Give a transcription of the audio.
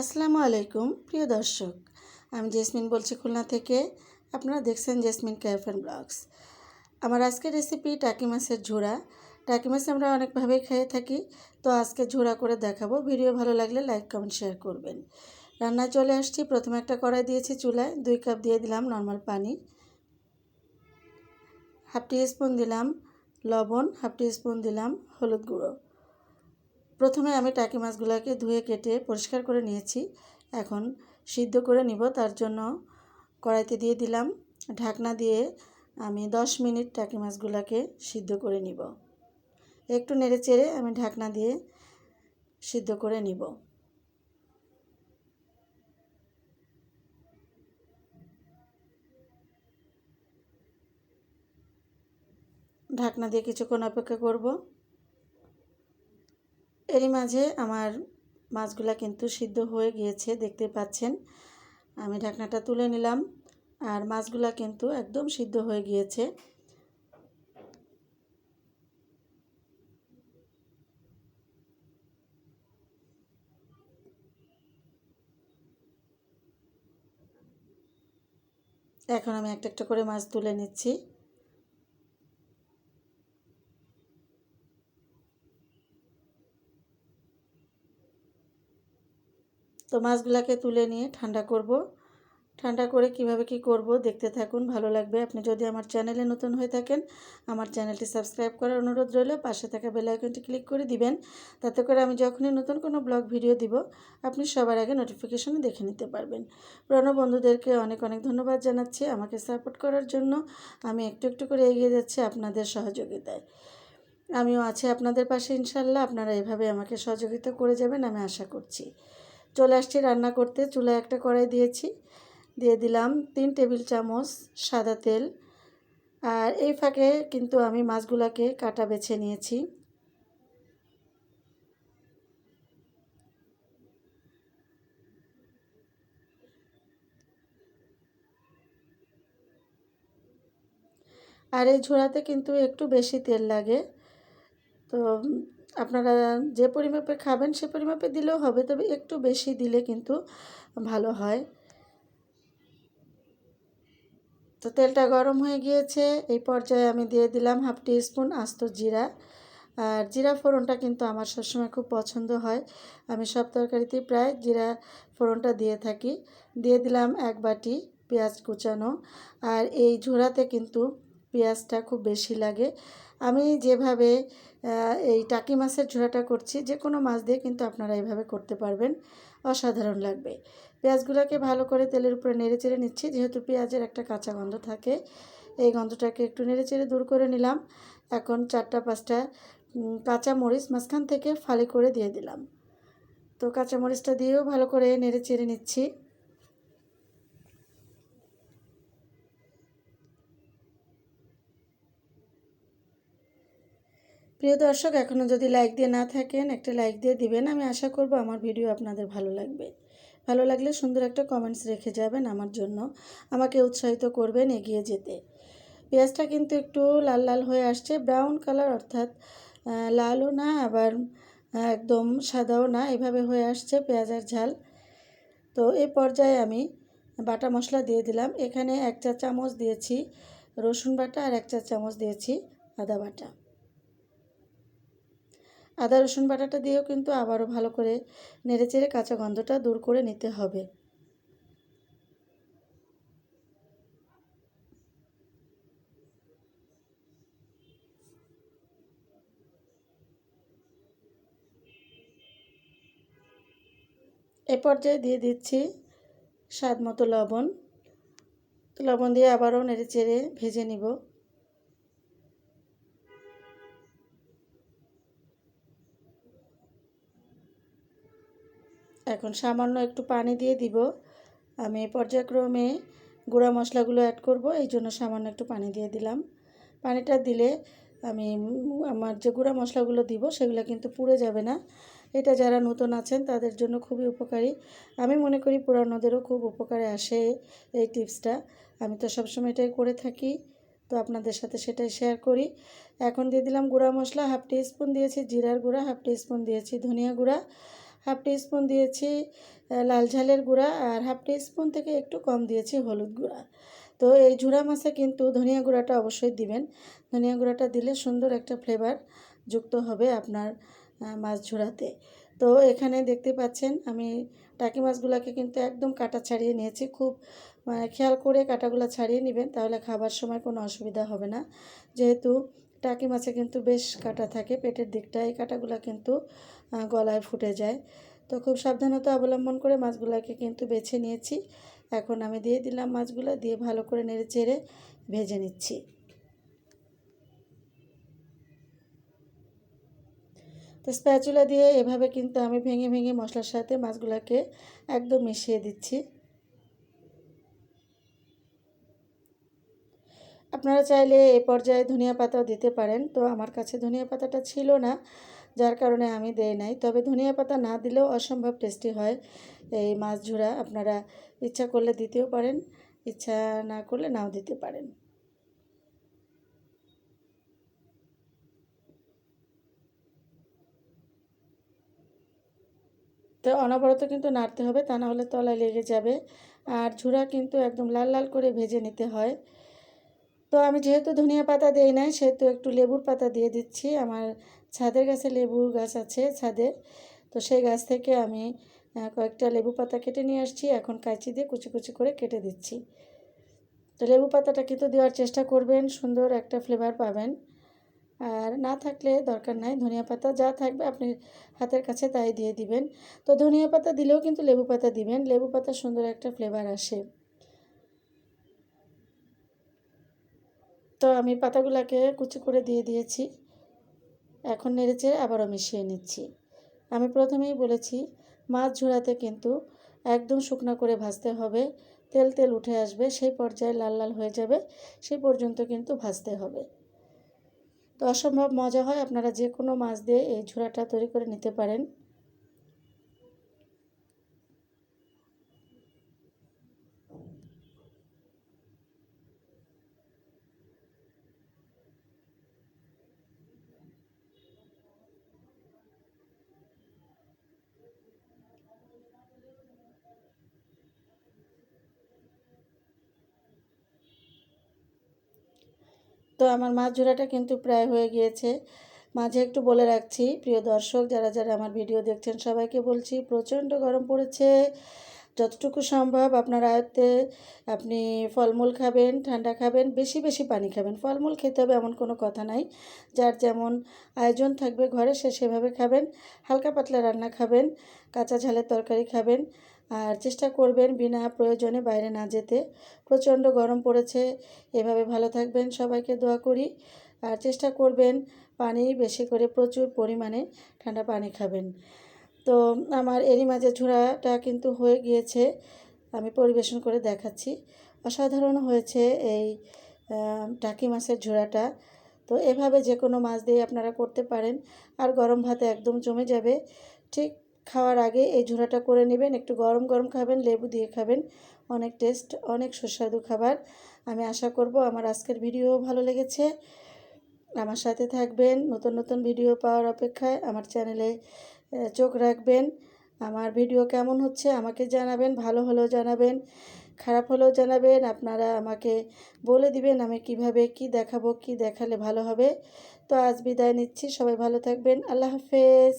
আসসালামু আলাইকুম, প্রিয় দর্শক। আমি জেসমিন বলছি খুলনা থেকে। আপনারা দেখছেন জেসমিন ক্যাফ অ্যান্ড ব্লগস। আমার আজকের রেসিপি টাকি মাছের ঝোড়া। টাকি মাছ আমরা অনেকভাবেই খেয়ে থাকি। তো আজকে ঝোড়া করে দেখাবো। ভিডিও ভালো লাগলে লাইক, কমেন্ট, শেয়ার করবেন। রান্নায় চলে আসছি। প্রথমে একটা কড়াই দিয়েছি চুলায়। দুই কাপ দিয়ে দিলাম নর্মাল পানি। হাফ টি স্পুন দিলাম লবণ, হাফ টি স্পুন দিলাম হলুদ গুঁড়ো। প্রথমে আমি টাকি মাছগুলোকে ধুয়ে, কেটে পরিষ্কার করে নিয়েছি। এখন সিদ্ধ করে নিব। তার জন্য কড়াইতে দিয়ে দিলাম। ঢাকনা দিয়ে আমি দশ মিনিট টাকি মাছগুলোকে সিদ্ধ করে নিব। একটু নেড়ে চেড়ে আমি ঢাকনা দিয়ে সিদ্ধ করে নিব। ঢাকনা দিয়ে কিছুক্ষণ অপেক্ষা করব। এরই মাঝে আমার মাছগুলা কিন্তু সিদ্ধ হয়ে গিয়েছে, দেখতে পাচ্ছেন। আমি ঢাকনাটা তুলে নিলাম আর মাছগুলা কিন্তু একদম সিদ্ধ হয়ে গিয়েছে। এখন আমি একটা একটা করে মাছ তুলে নিচ্ছি। তো মাছগুলোকে তুলে নিয়ে ঠান্ডা করব। ঠান্ডা করে কীভাবে কি করব দেখতে থাকুন, ভালো লাগবে। আপনি যদি আমার চ্যানেলে নতুন হয়ে থাকেন, আমার চ্যানেলটি সাবস্ক্রাইব করার অনুরোধ রইল। পাশে থাকা আইকনটি ক্লিক করে দিবেন। তাতে করে আমি যখনই নতুন কোনো ব্লগ ভিডিও দিব, আপনি সবার আগে নোটিফিকেশনে দেখে নিতে পারবেন। পুরনো বন্ধুদেরকে অনেক অনেক ধন্যবাদ জানাচ্ছি আমাকে সাপোর্ট করার জন্য। আমি একটু একটু করে এগিয়ে যাচ্ছি আপনাদের সহযোগিতায়। আমিও আছি আপনাদের পাশে ইনশাল্লাহ। আপনারা এভাবে আমাকে সহযোগিতা করে যাবেন আমি আশা করছি। চলে আসছি রান্না করতে। চুলায় একটা কড়াই দিয়েছি। দিয়ে দিলাম তিন টেবিল চামচ সাদা তেল। আর এই ফাঁকে কিন্তু আমি মাছগুলোকে কাটা বেছে নিয়েছি। আর এই ঝোড়াতে কিন্তু একটু বেশি তেল লাগে। তো আপনারা যে পরিমাপে খাবেন সে পরিমাপে দিলেও হবে, তবে একটু বেশি দিলে কিন্তু ভালো হয়। তো তেলটা গরম হয়ে গিয়েছে, এই পর্যায়ে আমি দিয়ে দিলাম হাফ টি স্পুন আস্ত জিরা। আর জিরা ফোড়নটা কিন্তু আমার সবসময় খুব পছন্দ হয়। আমি সব তরকারিতেই প্রায় জিরা ফোড়নটা দিয়ে থাকি। দিয়ে দিলাম এক বাটি পেঁয়াজ কুচানো। আর এই ঝোড়াতে কিন্তু পেঁয়াজটা খুব বেশি লাগে। আমি যেভাবে এই টাকি মাছের ঝোড়াটা করছি যে কোনো মাছ দিয়ে কিন্তু আপনারা এইভাবে করতে পারবেন। অসাধারণ লাগবে। পেঁয়াজগুলোকে ভালো করে তেলের উপরে নেড়ে চেড়ে নিচ্ছি, যেহেতু পেঁয়াজের একটা কাঁচা গন্ধ থাকে, এই গন্ধটাকে একটু নেড়ে চেড়ে দূর করে নিলাম। এখন চারটা পাঁচটা কাঁচা মরিচ মাঝখান থেকে ফালি করে দিয়ে দিলাম। তো কাঁচা মরিচটা দিয়েও ভালো করে নেড়ে চেড়ে নিচ্ছি। প্রিয় দর্শক এখনও যদি লাইক দিয়ে না থাকেন, একটা লাইক দিয়ে দিবেন। আমি আশা করব আমার ভিডিও আপনাদের ভালো লাগবে। ভালো লাগলে সুন্দর একটা কমেন্টস রেখে যাবেন আমার জন্য। আমাকে উৎসাহিত করবেন এগিয়ে যেতে। পেঁয়াজটা কিন্তু একটু লাল লাল হয়ে আসছে ব্রাউন কালার অর্থাৎ লালও না, আবার একদম সাদাও না, এভাবে হয়ে আসছে পেঁয়াজের ঝাল। তো এই পর্যায়ে আমি বাটা মশলা দিয়ে দিলাম। এখানে এক চা চামচ দিয়েছি রসুন বাটা আর এক চা চামচ দিয়েছি আদা বাটা। আদা, রসুন বাটাটা দিয়েও কিন্তু আবারও ভালো করে নেড়েচেড়ে কাঁচা গন্ধটা দূর করে নিতে হবে। এ পর্যায়ে দিয়ে দিচ্ছি স্বাদ মতো লবণ। লবণ দিয়ে আবারও নেড়ে চেড়ে ভেজে নিব। এখন সামান্য একটু পানি দিয়ে দিব। আমি পর্যায়ক্রমে গুঁড়া মশলাগুলো অ্যাড করব, এই জন্য সামান্য একটু পানি দিয়ে দিলাম। পানিটা দিলে আমি আমার যে গুঁড়া মশলাগুলো দিব, সেগুলো কিন্তু পুড়ে যাবে না। এটা যারা নতুন আছেন, তাদের জন্য খুবই উপকারী। আমি মনে করি পুরানোদেরও খুব উপকারে আসে এই টিপসটা। আমি তো সবসময় এটাই করে থাকি, তো আপনাদের সাথে সেটাই শেয়ার করি। এখন দিয়ে দিলাম গুঁড়া মশলা, হাফ টি স্পুন দিয়েছি জিরার গুঁড়া, হাফ টি স্পুন দিয়েছি ধনিয়া গুঁড়া। হাফ টি স্পুন দিয়েছি লাল ঝালের গুঁড়া আর হাফ টি স্পুন থেকে একটু কম দিয়েছি হলুদ গুঁড়া। তো এই ঝুরা মাছে কিন্তু ধনিয়া গুঁড়াটা অবশ্যই দিবেন। ধনিয়া গুঁড়াটা দিলে সুন্দর একটা ফ্লেভার যুক্ত হবে আপনার মাছ ঝুরাতে। তো এখানে দেখতে পাচ্ছেন আমি টাকি মাছগুলোকে কিন্তু একদম কাটা ছাড়িয়ে নিয়েছি। খুব মানে খেয়াল করে কাটাগুলো ছাড়িয়ে নেবেন, তাহলে খাবার সময় কোনো অসুবিধা হবে না। যেহেতু টাকি মাছে কিন্তু বেশ কাটা থাকে, পেটের দিকটা এই কাটাগুলো কিন্তু গলায় ফুটে যায়। তো খুব সাবধানতা অবলম্বন করে মাছগুলোকে কিন্তু বেছে নিয়েছি। এখন আমি দিয়ে দিলাম মাছগুলো, দিয়ে ভালো করে নেড়ে চেড়ে ভেজে নিচ্ছি। তো স্প্যাচুলা দিয়ে এভাবে কিন্তু আমি ভেঙে ভেঙে মশলার সাথে মাছগুলোকে একদম মিশিয়ে দিচ্ছি। আপনারা চাইলে এই পর্যায়ে ধনিয়া পাতাও দিতে পারেন। তো আমার কাছে ধনিয়া পাতাটা ছিল না, যার কারণে আমি দেই নাই। তবে ধনিয়া পাতা না দিলেও অসম্ভব টেস্টি হয় এই মাছ ঝুরা। আপনারা ইচ্ছা করলে দিতেও পারেন, ইচ্ছা না করলে নাও দিতে পারেন। তো অনবরত কিন্তু নাড়তে হবে, তা না হলে তলায় লেগে যাবে। আর ঝুরা কিন্তু একদম লাল লাল করে ভেজে নিতে হয়। তো আমি যেহেতু ধনিয়া পাতা দেই নাই, সেহেতু একটু লেবুর পাতা দিয়ে দিচ্ছি। আমার ছাদের গাছে লেবুর গাছ আছে ছাদে, তো সেই গাছ থেকে আমি কয়েকটা লেবু পাতা কেটে নিয়ে আসছি। এখন কাঁচি দিয়ে কুচি কুচি করে কেটে দিচ্ছি। তো লেবু পাতাটা কিন্তু দেওয়ার চেষ্টা করবেন, সুন্দর একটা ফ্লেভার পাবেন। আর না থাকলে দরকার নাই, ধনিয়া পাতা যা থাকবে আপনি হাতের কাছে তাই দিয়ে দিবেন। তো ধনিয়া পাতা দিলেও কিন্তু লেবু পাতা দিবেন, লেবু পাতা সুন্দর একটা ফ্লেভার আসে। তো আমি পাতাগুলোকে কুচি করে দিয়ে দিয়েছি। এখন নেড়েচে আবারও মিশিয়ে নিচ্ছি। আমি প্রথমেই বলেছি, মাছ ঝোড়াতে কিন্তু একদম শুকনো করে ভাজতে হবে। তেল তেল উঠে আসবে, সেই পর্যায়ে লাল লাল হয়ে যাবে, সেই পর্যন্ত কিন্তু ভাজতে হবে। তো অসম্ভব মজা হয়, আপনারা যে কোনো মাছ দিয়ে এই ঝোড়াটা তৈরি করে নিতে পারেন। তো আমার মাছ ঝোড়াটা কিন্তু প্রায় হয়ে গিয়েছে। মাঝে একটু বলে রাখছি, প্রিয় দর্শক, যারা যারা আমার ভিডিও দেখছেন, সবাইকে বলছি, প্রচণ্ড গরম পড়েছে। যতটুকু সম্ভব আপনার আয়ত্তে আপনি ফলমূল খাবেন, ঠান্ডা খাবেন, বেশি বেশি পানি খাবেন। ফলমূল খেতে হবে এমন কোনো কথা নাই। যার যেমন আয়োজন থাকবে, ঘরে সে সেভাবে খাবেন। হালকা পাতলা রান্না খাবেন, কাঁচা ঝালের তরকারি খাবেন। আর চেষ্টা করবেন বিনা প্রয়োজনে বাইরে না যেতে। প্রচণ্ড গরম পড়েছে। এভাবে ভালো থাকবেন। সবাইকে দোয়া করি। আর চেষ্টা করবেন পানি বেশি করে প্রচুর পরিমাণে ঠান্ডা পানি খাবেন। তো আমার এরই মাঝে ঝোড়াটা কিন্তু হয়ে গিয়েছে। আমি পরিবেশন করে দেখাচ্ছি। অসাধারণ হয়েছে এই টাকি মাছের ঝোড়াটা। তো এভাবে যে কোনো মাছ দিয়ে আপনারা করতে পারেন। আর গরম ভাতে একদম জমে যাবে। ঠিক খাওয়ার আগে এই ঝোড়াটা করে নেবেন। একটু গরম গরম খাবেন, লেবু দিয়ে খাবেন। অনেক টেস্ট, অনেক সুস্বাদু খাবার। আমি আশা করব আমার আজকের ভিডিও ভালো লেগেছে। আমার সাথে থাকবেন। নতুন নতুন ভিডিও পাওয়ার অপেক্ষায় আমার চ্যানেলে চোখ রাখবেন। আমার ভিডিও কেমন হচ্ছে আমাকে জানাবেন, ভালো হলেও জানাবেন, খারাপ হলেও জানাবেন। আপনারা আমাকে বলে দিবেন আমি কীভাবে কি দেখাবো, কি দেখালে ভালো হবে। তো আজ বিদায় নিচ্ছি। সবাই ভালো থাকবেন। আল্লাহ হাফেজ।